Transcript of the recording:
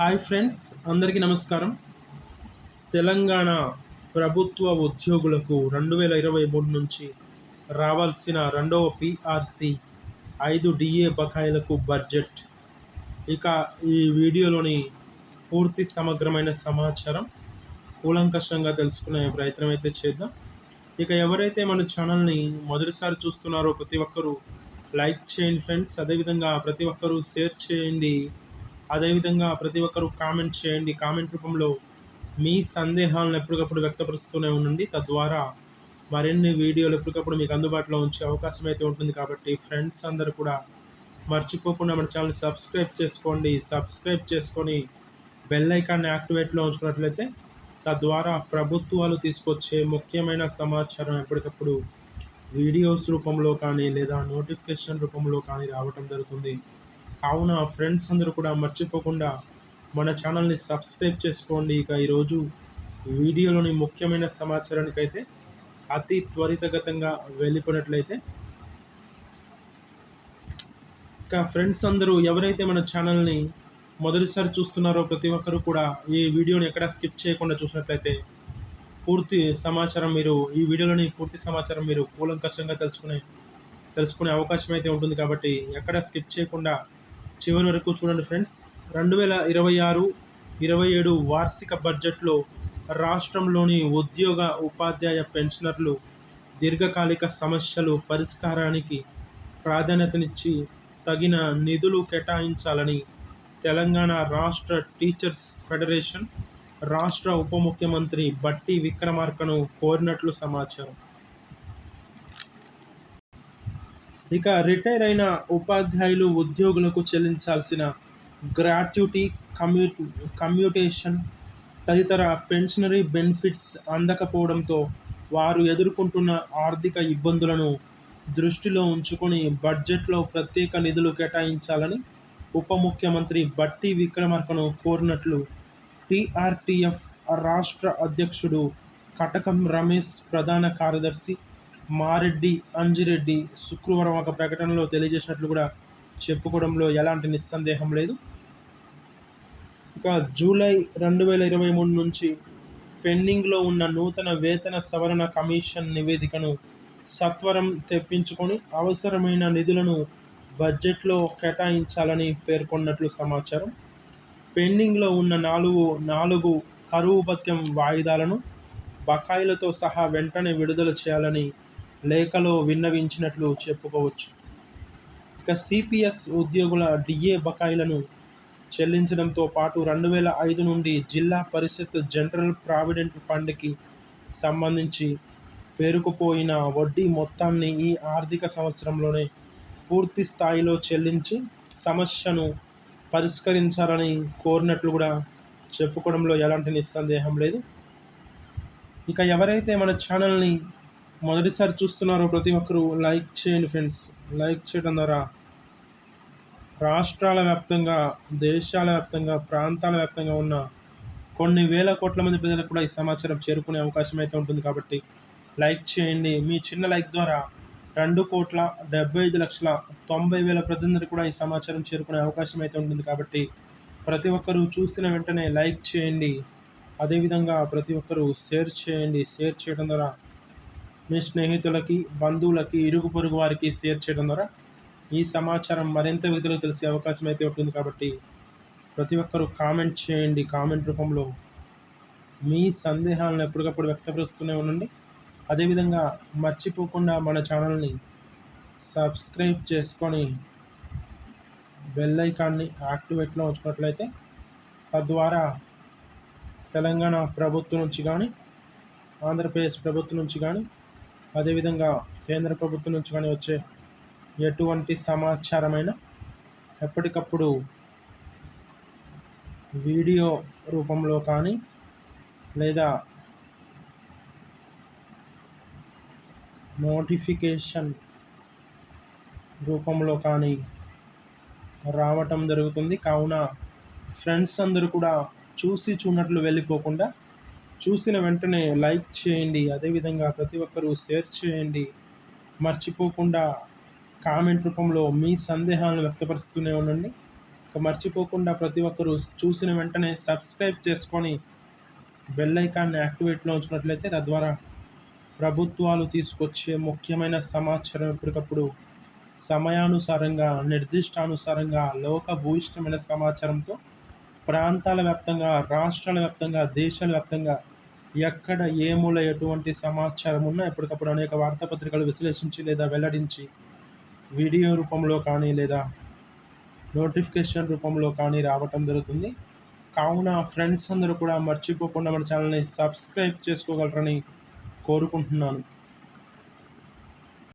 Hi friends అందరికీ నమస్కారం. తెలంగాణ ప్రభుత్వ ఉద్యోగులకు రెండు వేల ఇరవై మూడు నుంచి రావాల్సిన రెండవ పిఆర్సి ఐదు డిఏ బకాయిలకు బడ్జెట్. ఇక ఈ వీడియోలోని పూర్తి సమగ్రమైన సమాచారం కూలంకషంగా తెలుసుకునే ప్రయత్నం అయితే చేద్దాం. ఇక ఎవరైతే మన ఛానల్ని మొదటిసారి చూస్తున్నారో ప్రతి ఒక్కరూ లైక్ చేయండి ఫ్రెండ్స్. అదేవిధంగా ప్రతి ఒక్కరూ షేర్ చేయండి. అదేవిధంగా ప్రతి ఒక్కరూ కామెంట్ చేయండి. కామెంట్ రూపంలో మీ సందేహాలను ఎప్పటికప్పుడు వ్యక్తపరుస్తూనే ఉండండి. తద్వారా మరిన్ని వీడియోలు ఎప్పటికప్పుడు మీకు అందుబాటులో ఉంచే అవకాశం అయితే ఉంటుంది కాబట్టి ఫ్రెండ్స్ అందరూ కూడా మర్చిపోకుండా మన ఛానల్ సబ్స్క్రైబ్ చేసుకోండి. సబ్స్క్రైబ్ చేసుకొని బెల్ ఐకాన్ని యాక్టివేట్లో ఉంచుకున్నట్లయితే తద్వారా ప్రభుత్వాలు తీసుకొచ్చే ముఖ్యమైన సమాచారం ఎప్పటికప్పుడు వీడియోస్ రూపంలో కానీ లేదా నోటిఫికేషన్ రూపంలో కానీ రావటం జరుగుతుంది. కావున ఫ్రెండ్స్ అందరూ కూడా మర్చిపోకుండా మన ఛానల్ని సబ్స్క్రైబ్ చేసుకోండి. ఇక ఈరోజు వీడియోలోని ముఖ్యమైన సమాచారానికైతే అతి త్వరితగతంగా వెళ్ళిపోయినట్లయితే ఇక ఫ్రెండ్స్ అందరూ ఎవరైతే మన ఛానల్ని మొదటిసారి చూస్తున్నారో ప్రతి ఒక్కరూ కూడా ఈ వీడియోని ఎక్కడ స్కిప్ చేయకుండా చూసినట్లయితే పూర్తి సమాచారం మీరు ఈ వీడియోలోని పూర్తి సమాచారం మీరు కూలంకషంగా తెలుసుకునే తెలుసుకునే అవకాశం అయితే ఉంటుంది కాబట్టి ఎక్కడ స్కిప్ చేయకుండా చివరి వరకు చూడండి ఫ్రెండ్స్. రెండు వేల ఇరవై ఆరు ఇరవై ఏడు వార్షిక బడ్జెట్లో రాష్ట్రంలోని ఉద్యోగ ఉపాధ్యాయ పెన్షనర్లు దీర్ఘకాలిక సమస్యలు పరిష్కారానికి ప్రాధాన్యతనిచ్చి తగిన నిధులు కేటాయించాలని తెలంగాణ రాష్ట్ర టీచర్స్ ఫెడరేషన్ రాష్ట్ర ఉప ముఖ్యమంత్రి బట్టి విక్రమార్కను కోరినట్లు సమాచారం. ఇక రిటైర్ అయిన ఉపాధ్యాయులు ఉద్యోగులకు చెల్లించాల్సిన గ్రాట్యుటీ కమ్యూ కమ్యూటేషన్ తదితర పెన్షనరీ బెనిఫిట్స్ అందకపోవడంతో వారు ఎదుర్కొంటున్న ఆర్థిక ఇబ్బందులను దృష్టిలో ఉంచుకొని బడ్జెట్లో ప్రత్యేక నిధులు కేటాయించాలని ఉప ముఖ్యమంత్రి బట్టి విక్రమార్కను కోరినట్లు టీఆర్టీఎఫ్ రాష్ట్ర అధ్యక్షుడు కటకం రమేష్ ప్రధాన కార్యదర్శి మారెడ్డి అంజిరెడ్డి శుక్రవారం ఒక ప్రకటనలో తెలియజేసినట్లు కూడా చెప్పుకోవడంలో ఎలాంటి నిస్సందేహం లేదు. ఇక జూలై రెండు వేల ఇరవై మూడు నుంచి పెండింగ్లో ఉన్న నూతన వేతన సవరణ కమిషన్ నివేదికను సత్వరం తెప్పించుకొని అవసరమైన నిధులను బడ్జెట్లో కేటాయించాలని పేర్కొన్నట్లు సమాచారం. పెండింగ్లో ఉన్న నాలుగు నాలుగు కరువు భత్యం వాయిదాలను బకాయిలతో సహా వెంటనే విడుదల చేయాలని లేఖలో విన్నవించినట్లు చెప్పుకోవచ్చు. ఇక సిపిఎస్ ఉద్యోగుల డిఏ బకాయిలను చెల్లించడంతో పాటు రెండు వేల ఐదు నుండి జిల్లా పరిషత్ జనరల్ ప్రావిడెంట్ ఫండ్కి సంబంధించి పేరుకుపోయిన వడ్డీ మొత్తాన్ని ఈ ఆర్థిక సంవత్సరంలోనే పూర్తి స్థాయిలో చెల్లించి సమస్యను పరిష్కరించాలని కోరినట్లు కూడా చెప్పుకోవడంలో ఎలాంటి నిస్సందేహం లేదు. ఇక ఎవరైతే మన ఛానల్ని మొదటిసారి చూస్తున్నారో ప్రతి ఒక్కరూ. లైక్ చేయండి ఫ్రెండ్స్. లైక్ చేయడం ద్వారా రాష్ట్రాల వ్యాప్తంగా దేశాల వ్యాప్తంగా ప్రాంతాల వ్యాప్తంగా ఉన్న కొన్ని వేల కోట్ల మంది ప్రజలకు కూడా ఈ సమాచారం చేరుకునే అవకాశం అయితే ఉంటుంది కాబట్టి లైక్ చేయండి. మీ చిన్న లైక్ ద్వారా రెండు కోట్ల డెబ్బై ఐదు లక్షల తొంభై వేల ప్రజలందరికీ కూడా ఈ సమాచారం చేరుకునే అవకాశం అయితే ఉంటుంది కాబట్టి ప్రతి ఒక్కరూ చూసిన వెంటనే లైక్ చేయండి. అదేవిధంగా ప్రతి ఒక్కరూ షేర్ చేయండి. షేర్ చేయడం ద్వారా మీ స్నేహితులకి బంధువులకి ఇరుగు పొరుగు వారికి షేర్ చేయడం ద్వారా ఈ సమాచారం మరింత వ్యక్తులకు తెలిసే అవకాశం అయితే ఉంటుంది కాబట్టి ప్రతి ఒక్కరూ కామెంట్ చేయండి. కామెంట్ రూపంలో మీ సందేహాలను ఎప్పటికప్పుడు వ్యక్తపరుస్తూనే ఉండండి. అదేవిధంగా మర్చిపోకుండా మన ఛానల్ని సబ్స్క్రైబ్ చేసుకొని బెల్ ఐకాన్ని యాక్టివేట్లో ఉంచుకున్నట్లయితే తద్వారా తెలంగాణ ప్రభుత్వం నుంచి కానీ ఆంధ్రప్రదేశ్ ప్రభుత్వం నుంచి కానీ అదేవిధంగా కేంద్ర ప్రభుత్వం నుంచి కానీ వచ్చే ఎటువంటి సమాచారమైన ఎప్పటికప్పుడు వీడియో రూపంలో కానీ లేదా నోటిఫికేషన్ రూపంలో కానీ రావటం జరుగుతుంది. కావున ఫ్రెండ్స్ అందరూ కూడా చూసి చూడనట్లు వెళ్ళిపోకుండా చూసిన వెంటనే లైక్ చేయండి. అదేవిధంగా ప్రతి ఒక్కరూ షేర్ చేయండి. మర్చిపోకుండా కామెంట్ రూపంలో మీ సందేహాలను వ్యక్తపరుస్తూనే ఉండండి. ఇక మర్చిపోకుండా ప్రతి ఒక్కరూ చూసిన వెంటనే సబ్స్క్రైబ్ చేసుకొని బెల్ ఐకాన్ని యాక్టివేట్లో ఉంచినట్లయితే తద్వారా ప్రభుత్వాలు తీసుకొచ్చే ముఖ్యమైన సమాచారం ఎప్పటికప్పుడు సమయానుసారంగా నిర్దిష్టానుసారంగా లోక భూయిష్టమైన సమాచారంతో ప్రాంతాల వ్యాప్తంగా రాష్ట్రాల వ్యాప్తంగా దేశాల వ్యాప్తంగా ఎక్కడ ఏ మూల ఎటువంటి సమాచారం ఉన్నా ఎప్పటికప్పుడు అనేక వార్తాపత్రికలు విశ్లేషించి లేదా వెల్లడించి వీడియో రూపంలో కానీ లేదా నోటిఫికేషన్ రూపంలో కానీ రావటం జరుగుతుంది. కావున ఫ్రెండ్స్ అందరూ కూడా మర్చిపోకుండా మన ఛానల్ని సబ్స్క్రైబ్ చేసుకోగలరని కోరుకుంటున్నాను.